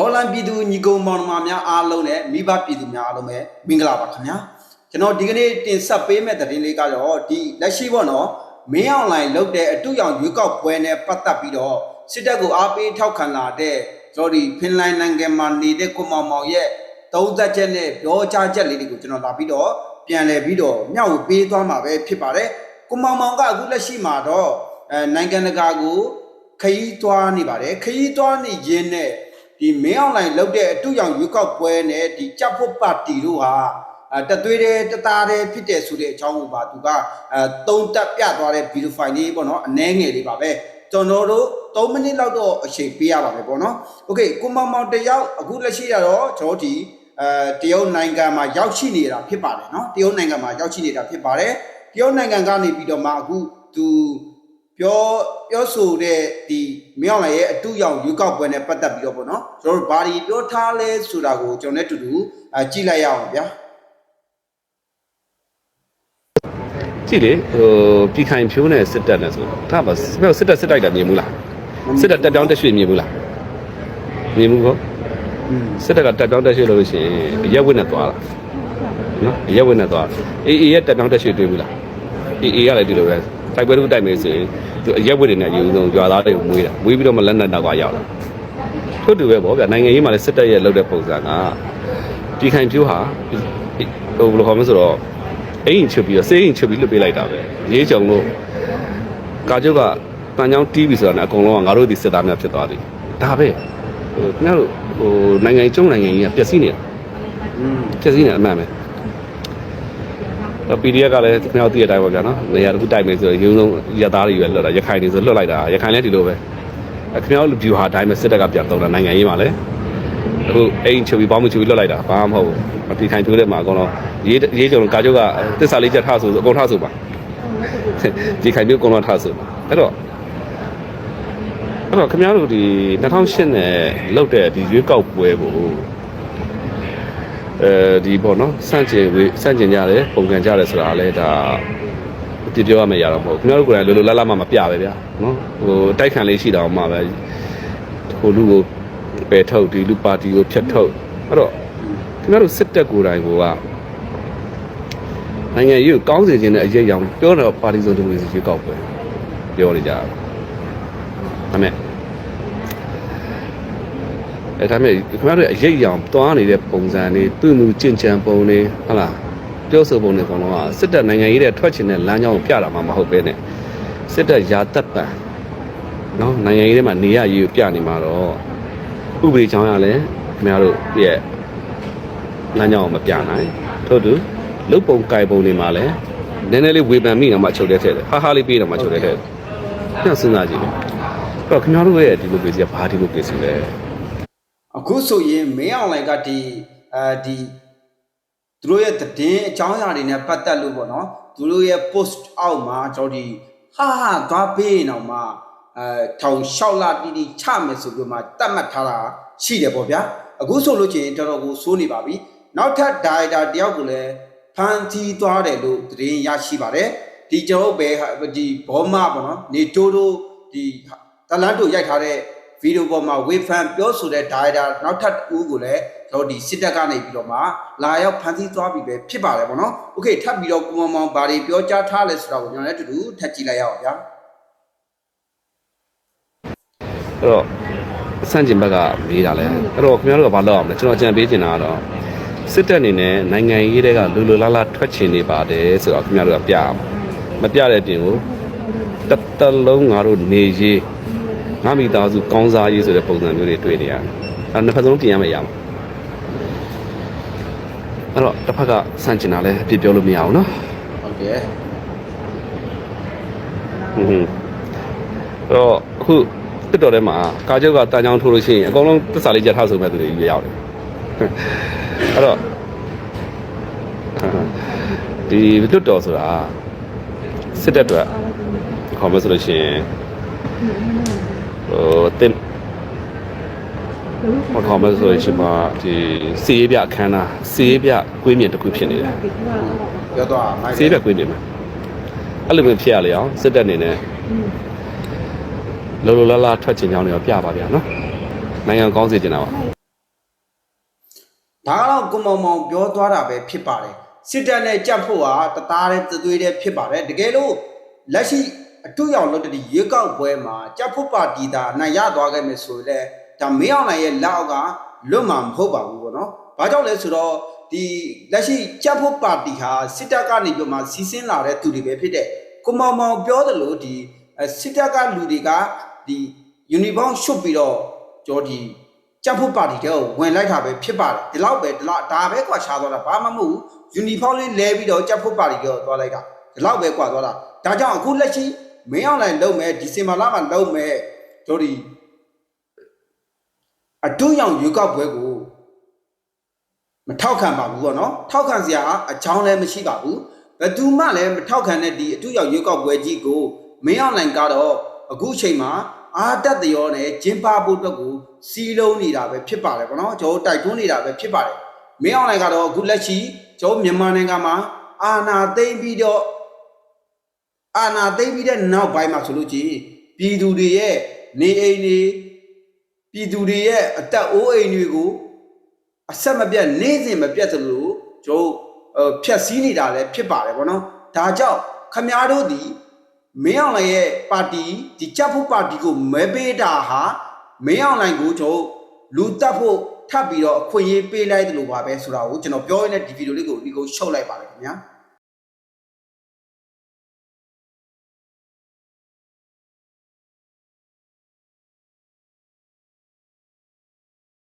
ဒေါ်လန်ပြည်သူညီကုံမောင်နှမများအားလုံးနဲ့မိဘပြည်သူများအားလုံးပဲမင်္ဂလာပါခင်ဗျာကျွန်တော်ဒီကနေ့တင်ဆက်ပေးမယ့်သတင်းလေးကတော့ဒီလက်ရှိပေါ့နော်မင်းအွန်လိုင်းလုပ်တဲ့အတူရောင်ရွေးကောက်ပွဲနဲ့ပတ်သက်ပြီးတော့စစ်တပ်ကိုအားပေးထောက်ခံလာတဲ့ကျွန်တော်ဒီဖင်လိုင်းနိုင်ငံမှာနေတဲ့ကိုမောင်မောင်ရဲ့သုံးသက်ချက်နဲ့ပြောကြားချက်လေးတွေကိုကျွန်တော်လာပြီးတော့ပြန်လည်ပြီးတော့မျှဝေပေးသွားမှာပဲဖြစ်ပါတယ်ကိုမောင်မောင်ကအခုလက်ရှိမှာတော့အဲနိုင်ငံတကာကိုခရီးသွားနေပါတယ်ခရီးသွားနေရင်းနဲ့ ဒီမင်းအောင်လှိုင်လုပ်တဲ့အတူရောင်ရွေးကောက်ပွဲနဲ့ဒီကြက်ဖို့ပါတီတို့ဟာတသွေးတဲ့တသားတဲ့ဖြစ်တဲ့ဆိုတဲ့အကြောင်းကိုပါသူကအဲသုံးတက်ပြသွားတဲ့ video file လေးပေါ့နော်အနှဲငယ်လေးပါပဲကျွန်တော်တို့3မိနစ်လောက်တော့အချိန်ပေးရပါမယ်ပေါ့နော်။ Okay ကိုမောင်မောင်တယောက်အခုလက်ရှိရတော့ကျွန်တော်ဒီအဲတရုတ်နိုင်ငံမှာရောက်ရှိနေတာဖြစ်ပါတယ်နော်။တရုတ်နိုင်ငံမှာရောက်ရှိနေတာဖြစ်ပါတယ်။တရုတ်နိုင်ငံကနေပြီးတော့မှအခုသူ ပြောပြောဆိုတဲ့ဒီမြောက်လာရဲ့အတူရောင်ရွေးကောက်ပွဲနဲ့ပတ်သက်ပြီးတော့ပေါ့နော်ကျွန်တော်တို့ဘာဒီပြောထားလဲဆိုတာကိုကျွန်တော်နဲ့အတူတူအကြည့်လိုက်ရအောင်ဗျာကြည့်လေဟိုပြည်ခိုင်ဖြိုးနဲ့စစ်တပ်နဲ့ဆိုဒါပါစစ်တပ်စစ်တိုက်တာမြင်ဘူးလားစစ်တပ်တက်ပြောင်းတက်ရွှေ့မြင်ဘူးလားမြင်ဘူးကောอืมစစ်တပ်ကတက်ပြောင်းတက်ရွှေ့လို့လို့ရှိရင်ရက်ဝက်နဲ့သွားတာနော်ရက်ဝက်နဲ့သွားအေးအေးရဲ့တက်ပြောင်းတက်ရွှေ့တွေ့ဘူးလားအေးအေးကလည်းဒီလိုပဲ တိုက်ပွဲတို့တိုက်မယ်ဆိုရင်သူရက်ဝက်တွေနဲ့ယူဆုံးကြွာသားတွေကိုမွေးတာမွေးပြီးတော့မလက်နဲ့တော့ကရောက်လာထို့တူပဲဗောဗျာနိုင်ငံရေးမှာလည်းစစ်တပ်ရဲ့လုပ်တဲ့ပုံစံကပြည်ခိုင်ဖြိုးဟာဟိုဘယ်လိုခေါ်မလဲဆိုတော့အိမ်ချုပ်ပြီးတော့စေးအိမ်ချုပ်ပြီးလွတ်ပေးလိုက်တာပဲရေးကြုံလို့ကာကျုပ်ကတန်ချောင်းတီးပြီဆိုတာနဲ့အကုန်လုံးကငါတို့ဒီစစ်သားများဖြစ်သွားတယ်ဒါပဲဟိုခင်ဗျားတို့ဟိုနိုင်ငံကျုံနိုင်ငံကြီးကပျက်စီးနေတာอืมပျက်စီးနေအမှန်ပဲတော့ PDF ကလည်းခင်ဗျားတို့သိတဲ့အတိုင်းပါဗျာနော်နေရာတစ်ခုတိုက်မယ်ဆိုရင်ရုံဆုံးရသားတွေပဲလွတ်တာရခိုင်တွေဆိုလွတ်လိုက်တာရခိုင်လည်းဒီလိုပဲအဲခင်ဗျားတို့ view ဟာအတိုင်းပဲစစ်တပ်ကပြန်သုံးတာနိုင်ငံရေးမှာလည်းအခုအိမ်ချုပ်ပြီးပေါင်းမချုပ်ပြီးလွတ်လိုက်တာဘာမှမဟုတ်ဘူးမပြေခိုင်ထိုးတဲ့မှာအကုန်လုံးရေးရေးကြုံကာကျုပ်ကတစ္ဆာလေးချက်ထားဆိုဆိုအကုန်ထားဆိုပါဒီခိုင်မျိုးအကုန်လုံးထားဆိုပါအဲ့တော့အဲ့တော့ခင်ဗျားတို့ဒီ2008နဲ့လောက်တဲ့ဒီရွေးကောက်ပွဲကို အဲဒီပေါ့နော်စန့်ကျင်ဝေးစန့်ကျင်ကြတယ်ပုံကန်ကြတယ်ဆိုတာလည်းဒါပြပြောရမယ်ရတော့မဟုတ်ဘူးခင်ဗျားတို့ကိုယ်တိုင်လိုလိုလားလားမှမပြပဲဗျာနော်ဟိုတိုက်ခံလေးရှိတာမှပဲဟိုလူကိုပယ်ထုတ်ဒီလူပါတီကိုဖျက်ထုတ်အဲ့တော့ခင်ဗျားတို့စစ်တပ်ကိုယ်တိုင်ကနိုင်ငံရေးကိုကောင်းစေခြင်းနဲ့အရေးအယောင်ပြောတော့ပါတီစုံဒီမိုကရေစီရွေးကောက်ပွဲပြောနေကြတာဒါမဲ့ အဲဒါမဲ့ခင်ဗျားတို့အရေးအယောင်သွားနေတဲ့ပုံစံတွေသူ့လူကျင့်ကြံပုံတွေဟုတ်လားပြောဆိုပုံတွေအကုန်လုံးကစစ်တပ်နိုင်ငံရေးတဲ့ထွက်ချင်တဲ့လမ်းကြောင်းကိုပြတာမှမဟုတ်ပဲနဲ့စစ်တပ်ယာတက်ပံနော်နိုင်ငံရေးထဲမှာနေရရေးကိုပြနေမှာတော့ဥပဒေကြောင်းရလဲခင်ဗျားတို့ရဲ့လမ်းကြောင်းကိုမပြနိုင်ထို့တူလုတ်ပုံကြိုင်ပုံတွေမှာလဲနည်းနည်းလေးဝေဖန်မိတော့မှချုပ်တဲ့ထက်တယ်ဟာဟာလေးပေးတော့မှချုပ်တဲ့ထက်ညစဉ်းစားကြည့်လေအဲ့တော့ခင်ဗျားတို့ရဲ့ဒီလိုပေစီကဘာဒီလိုပေစီလဲ အခုဆိုရင်မင်းအောင်လိုင်းကဒီအဲဒီသူတို့ရဲ့သတင်းအကြောင်းအရာတွေနဲ့ပတ်သက်လို့ပေါ့နော်သူတို့ရဲ့ post အောက်မှာကျွန်တော်ဒီဟာဟာသွားပေးနေအောင်မှာအဲထောင်လျှောက်လာတီတီချမယ်ဆိုပြီးမှတတ်မှတ်ထားတာရှိတယ်ပေါ့ဗျာအခုဆိုလို့ချင်းတော်တော်ကိုစိုးနေပါပြီနောက်ထပ်ဒါရိုက်တာတယောက်ကိုလည်းဖန်တီးသွားတယ်လို့သတင်းရရှိပါတယ်ဒီကျွန်တော်တို့ပဲဒီဘောမပေါ့နော်နေတိုးတို့ဒီတလန်းတို့ရိုက်ထားတဲ့ ဗီဒီယိုပေါ်မှာဝေဖန်ပြောဆိုတဲ့ data နောက်ထပ်တစ်ဦးကိုလည်းကျွန်တော်ဒီစစ်တပ်ကနေပြီးတော့မှလာရောက်ဖန်ဆီးသွားပြီပဲဖြစ်ပါတယ်ပေါ့နော်။ Okay ထပ်ပြီးတော့ကိုမောင်မောင်ဘာတွေပြောကြားထားလဲဆိုတာကိုကျွန်တော်လည်းအတူတူထပ်ကြည့်လိုက်ရအောင်ဗျာအဲ့တော့စန့်ကျင်ဘက်ကမေးတာလဲအဲ့တော့ခင်ဗျားတို့ကဘာလုပ်အောင်လဲကျွန်တော်အကြံပေးချင်တာကတော့စစ်တပ်အနေနဲ့နိုင်ငံရေးတွေကလူလူလားလားထွက်ချင်နေပါတယ်ဆိုတော့ခင်ဗျားတို့ကပြအောင်မပြတဲ့အပြင်ကိုတစ်တလုံးငါတို့နေရေး ငါမိသားစုကောင်းစားရေးဆိုတဲ့ပုံစံမျိုးတွေတွေ့နေရတယ်အဲ့နှစ်ဖက်စလုံးပြင်ရမယ်ရမှာအဲ့တော့တစ်ဖက်ကစန့်ကျင်တာလဲအပြစ်ပြောလို့မရအောင်နော်။ Okay ဟွန်းဟွန်းအဲ့တော့အခုတစ်တော်ထဲမှာကာကျုပ်ကတန်ချောင်းထိုးလို့ရှိရင်အကုန်လုံးသစ္စာလေးကြထားဆိုမဲ့သူတွေကြီးရောက်တယ်အဲ့တော့ဒီလွတ်တော်ဆိုတာစစ်တပ်အတွက်ခေါ်မဆိုလို့ရှိရင် ဟိုတင်မခေါ်မဆိုလို့ရှိမှဒီစီးရပြအခမ်းအနားစီးရပြကွေးမြင့်တစ်ခုဖြစ်နေတယ်။ပြောတော့မိုက်ဆေးဘက်ကွင်းနေမှာအဲ့လိုမျိုးဖြစ်ရလေအောင်စစ်တပ်အနေနဲ့လောလောလားလားထွက်ချင်ကြောင်းတွေတော့ပြပါဗျာနော်နိုင်ငံကောင်းစေချင်တာပါဒါကတော့ကိုမောင်မောင်ပြောသွားတာပဲဖြစ်ပါတယ်စစ်တပ်နဲ့ကြက်ဖို့ဟာတသားတဲ့သွေးတဲ့ဖြစ်ပါတယ်တကယ်လို့လက်ရှိ အတူရောက်လို့တည်းရေကောက်ပွဲမှာကြက်ဖို့ပါတီတာအနိုင်ရသွားခဲ့မယ်ဆိုရင်လည်းဒါမင်းအောင်နိုင်ရဲ့လက်အောက်ကလွတ်မှာမဟုတ်ပါဘူးပေါ့နော်ဘာကြောင့်လဲဆိုတော့ဒီလက်ရှိကြက်ဖို့ပါတီဟာစစ်တပ်ကနေပြီးမှစီးဆင်းလာတဲ့သူတွေပဲဖြစ်တဲ့ကိုမောင်မောင်ပြောသလိုဒီအဲစစ်တပ်ကလူတွေကဒီယူနီဖောင်းရှုပ်ပြီးတော့ကျော်ဒီကြက်ဖို့ပါတီတဲ့ကိုဝင်လိုက်တာပဲဖြစ်ပါတယ်ဒီလောက်ပဲဒီလောက်ဒါပဲကွာရှားသွားတာဘာမှမဟုတ်ဘူးယူနီဖောင်းလေးလဲပြီးတော့ကြက်ဖို့ပါတီတဲ့ကိုသွားလိုက်တာဒီလောက်ပဲကွာသွားတာဒါကြောင့်အခုလက်ရှိ မင်းအောင်လိုင်းလုံမဲ့ဒီစင်မာလာမှာလုံမဲ့တို့ဒီအတူရောင်ရွေးကောက်ပွဲကိုမထောက်ခံပါဘူးပေါ့နော်ထောက်ခံစရာအကြောင်းလည်းမရှိပါဘူးဘယ်သူမှလည်းမထောက်ခံတဲ့ဒီအတူရောင်ရွေးကောက်ပွဲကြီးကိုမင်းအောင်လိုင်းကတော့အခုအချိန်မှာအာတက်တရောနဲ့ဂျင်းပါဖို့အတွက်ကိုစီးလုံးနေတာပဲဖြစ်ပါတယ်ဗောနော်ကျွန်တော်တိုက်တွန်းနေတာပဲဖြစ်ပါတယ်မင်းအောင်လိုက်ကတော့အခုလက်ရှိကျွန်တော်မြန်မာနိုင်ငံမှာအာဏာသိမ်းပြီးတော့ အာဏာသိမ်းပြီးတဲ့နောက်ပိုင်းမှာဆိုလို့ကြည်ပြည်သူတွေရဲ့နေအိမ်တွေပြည်သူတွေရဲ့အသက်အိုးအိမ်တွေကိုအဆက်မပြတ်နေ့စဉ်မပြတ်သလိုကျွန်တော်ဖြတ်စည်းနေတာလည်းဖြစ်ပါတယ်ဗောနော်ဒါကြောင့်ခမားတို့ဒီမင်းအောင်လှိုင်ရဲ့ပါတီဒီချက်ဖို့ပါတီကိုမဲပေးတာဟာမင်းအောင်လှိုင်ကိုကျွန်တော်လူတက်ဖို့ထပ်ပြီးတော့အခွင့်အရေးပေးလိုက်တယ်လို့ပါပဲဆိုတာကိုကျွန်တော်ပြောရင်းနဲ့ဒီဗီဒီယိုလေးကိုဒီကိုရှုပ်လိုက်ပါတယ်ခင်ဗျာ